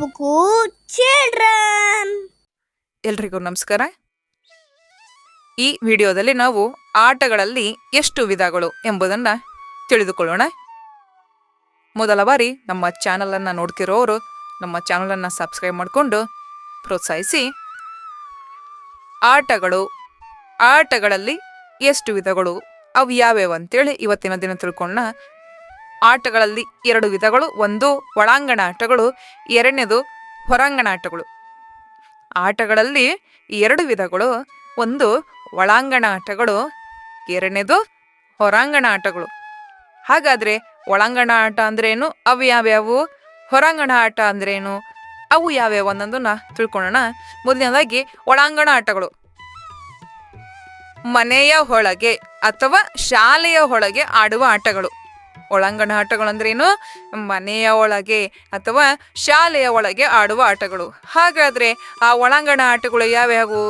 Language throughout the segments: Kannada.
ಬುಕ್ಕು ಚಿಲ್ಡ್ರನ್ ಎಲ್ರಿಗೂ ನಮಸ್ಕಾರ. ಈ ವಿಡಿಯೋದಲ್ಲಿ ನಾವು ಆಟಗಳಲ್ಲಿ ಎಷ್ಟು ವಿಧಗಳು ಎಂಬುದನ್ನು ತಿಳಿದುಕೊಳ್ಳೋಣ. ಮೊದಲ ಬಾರಿ ನಮ್ಮ ಚಾನಲನ್ನು ನೋಡ್ತಿರೋರು ನಮ್ಮ ಚಾನಲನ್ನು ಸಬ್ಸ್ಕ್ರೈಬ್ ಮಾಡಿಕೊಂಡು ಪ್ರೋತ್ಸಾಹಿಸಿ. ಆಟಗಳು, ಆಟಗಳಲ್ಲಿ ಎಷ್ಟು ವಿಧಗಳು, ಅವು ಯಾವ್ಯಾವು ಅಂತೇಳಿ ಇವತ್ತಿನ ದಿನ ತಿಳ್ಕೊಳ್ಳೋಣ. ಆಟಗಳಲ್ಲಿ ಎರಡು ವಿಧಗಳು, ಒಂದು ಒಳಾಂಗಣ ಆಟಗಳು, ಎರಡನೇದು ಹೊರಾಂಗಣ ಆಟಗಳು. ಆಟಗಳಲ್ಲಿ ಎರಡು ವಿಧಗಳು, ಒಂದು ಒಳಾಂಗಣ ಆಟಗಳು, ಎರಡನೇದು ಹೊರಾಂಗಣ ಆಟಗಳು. ಹಾಗಾದರೆ ಒಳಾಂಗಣ ಆಟ ಅಂದ್ರೇನು? ಅವು ಯಾವ್ಯಾವು? ಹೊರಾಂಗಣ ಆಟ ಅಂದ್ರೇನು? ಅವು ಯಾವ್ಯಾವು ಅನ್ನೋದನ್ನ ತಿಳ್ಕೊಳ್ಳೋಣ ಮೊದಲನೇದಾಗಿ ಒಳಾಂಗಣ ಆಟಗಳು. ಮನೆಯ ಒಳಗೆ ಅಥವಾ ಶಾಲೆಯ ಒಳಗೆ ಆಡುವ ಆಟಗಳು. ಒಳಾಂಗಣ ಆಟಗಳು ಅಂದ್ರೇನು ಮನೆಯ ಒಳಗೆ ಅಥವಾ ಶಾಲೆಯ ಒಳಗೆ ಆಡುವ ಆಟಗಳು. ಹಾಗಾದ್ರೆ ಆ ಒಳಾಂಗಣ ಆಟಗಳು ಯಾವ್ಯಾವು?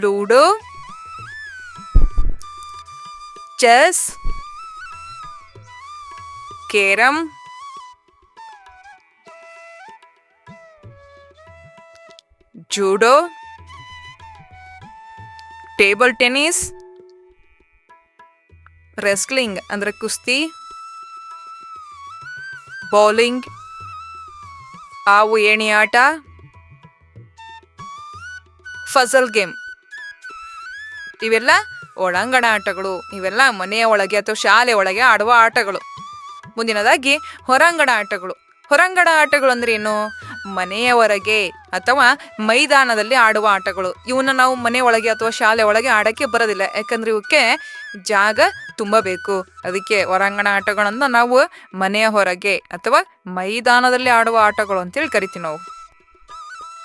Ludo, chess, carrom, judo, table tennis wrestling ಅಂದರೆ ಕುಸ್ತಿ ಬೌಲಿಂಗ್ ಆವು ಏಣಿ ಆಟ ಫಸಲ್ ಗೇಮ್ ಇವೆಲ್ಲ ಒಳಾಂಗಣ ಆಟಗಳು, ಇವೆಲ್ಲ ಮನೆಯ ಒಳಗೆ ಅಥವಾ ಶಾಲೆ ಒಳಗೆ ಆಡುವ ಆಟಗಳು. ಮುಂದಿನದಾಗಿ ಹೊರಾಂಗಣ ಆಟಗಳು. ಹೊರಾಂಗಣ ಆಟಗಳು ಅಂದ್ರೆ ಏನು? ಮನೆಯ ಹೊರಗೆ ಅಥವಾ ಮೈದಾನದಲ್ಲಿ ಆಡುವ ಆಟಗಳು. ಇವನ್ನ ನಾವು ಮನೆ ಅಥವಾ ಶಾಲೆ ಒಳಗೆ ಆಡಕ್ಕೆ ಬರೋದಿಲ್ಲ. ಯಾಕಂದ್ರೆ ಇವಕ್ಕೆ ಜಾಗ ತುಂಬಬೇಕು. ಅದಕ್ಕೆ ಹೊರಾಂಗಣ ಆಟಗಳನ್ನು ನಾವು ಮನೆಯ ಹೊರಗೆ ಅಥವಾ ಮೈದಾನದಲ್ಲಿ ಆಡುವ ಆಟಗಳು ಅಂತೇಳಿ ಕರಿತೀವಿ ನಾವು.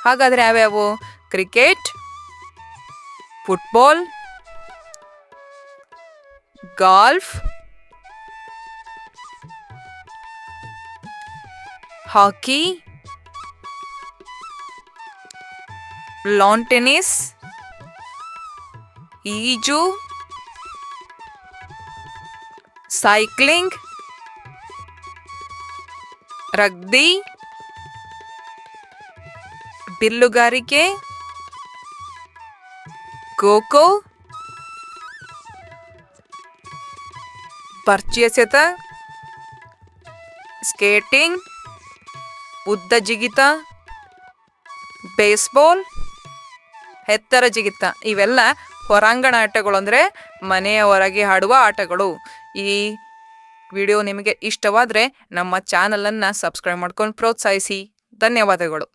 ಹಾಗಾದ್ರೆ ಯಾವ್ಯಾವು? Cricket, football, golf, hockey lawn tennis ಈಜು ಸೈಕ್ಲಿಂಗ್ ರಗ್ಬಿ ಬಿಲ್ಲುಗಾರಿಕೆ ಖೋಖೋ ಪರ್ಚಿ ಎಸೆತ ಸ್ಕೇಟಿಂಗ್ ಉದ್ದ ಜಿಗಿತ ಬೇಸ್ಬಾಲ್ ಎತ್ತರ ಜಿಗಿತ ಇವೆಲ್ಲ ಹೊರಾಂಗಣ ಆಟಗಳು ಅಂದರೆ ಮನೆಯ ಹೊರಗೆ ಆಡುವ ಆಟಗಳು. ಈ ವಿಡಿಯೋ ನಿಮಗೆ ಇಷ್ಟವಾದರೆ ನಮ್ಮ ಚಾನಲನ್ನು ಸಬ್ಸ್ಕ್ರೈಬ್ ಮಾಡ್ಕೊಂಡು ಪ್ರೋತ್ಸಾಹಿಸಿ. ಧನ್ಯವಾದಗಳು.